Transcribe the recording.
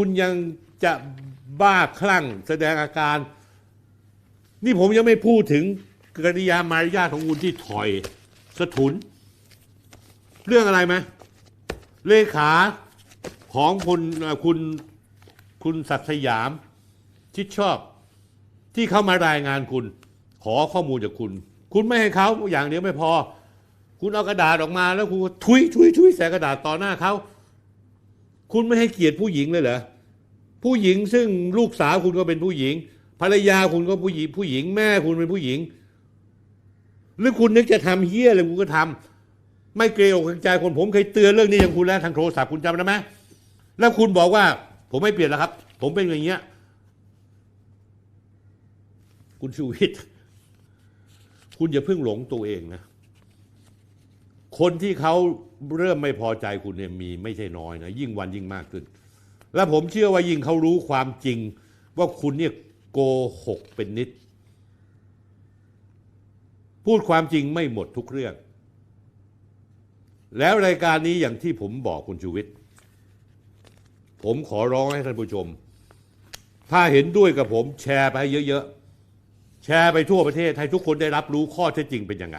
คุณยังจะบ้าคลั่งแสดงอาการ นี่ผมยังไม่พูดถึงกริยามารยาทของคุณที่ถอยสะทุน เรื่องอะไรไหมเลขาของคุณคุณคุณศักดิ์สยามชิดชอบที่เข้ามารายงานคุณ ขอข้อมูลจากคุณ คุณไม่ให้เขาอย่างเดียวไม่พอ คุณเอากระดาษออกมาแล้วคุณทุยทุยทุยใส่กระดาษต่อหน้าเขา คุณไม่ให้เกียรติผู้หญิงเลยเหรอผู้หญิงซึ่งลูกสาวคุณก็เป็นผู้หญิง ภรรยาคุณก็ผู้หญิง ผู้หญิงแม่คุณเป็นผู้หญิง หรือคุณนึกจะทำเฮี้ยอะไรคุณก็ทำไม่เกรงอกเกรงใจคนผมเคยเตือนเรื่องนี้อย่างคุณแล้วทางโทรศัพท์คุณจำได้ไหมแล้วคุณบอกว่า ผมไม่เปลี่ยนแล้วครับ ผมเป็นอย่างเงี้ย คุณชูวิทย์คุณอย่าเพิ่งหลงตัวเองนะ คนที่เขาเริ่มไม่พอใจคุณเนี่ยมีไม่ใช่น้อยนะยิ่งวันยิ่งมากขึ้น และผมเชื่อว่ายิ่งเขารู้ความจริง ว่าคุณเนี่ยโกหกเป็นนิด พูดความจริงไม่หมดทุกเรื่อง แล้วรายการนี้อย่างที่ผมบอกคุณชูวิทย์ผมขอร้องให้ท่านผู้ชม ถ้าเห็นด้วยกับผมแชร์ไปเยอะๆ แชร์ไปทั่วประเทศให้ทุกคนได้รับรู้ข้อเท็จจริงเป็นยังไง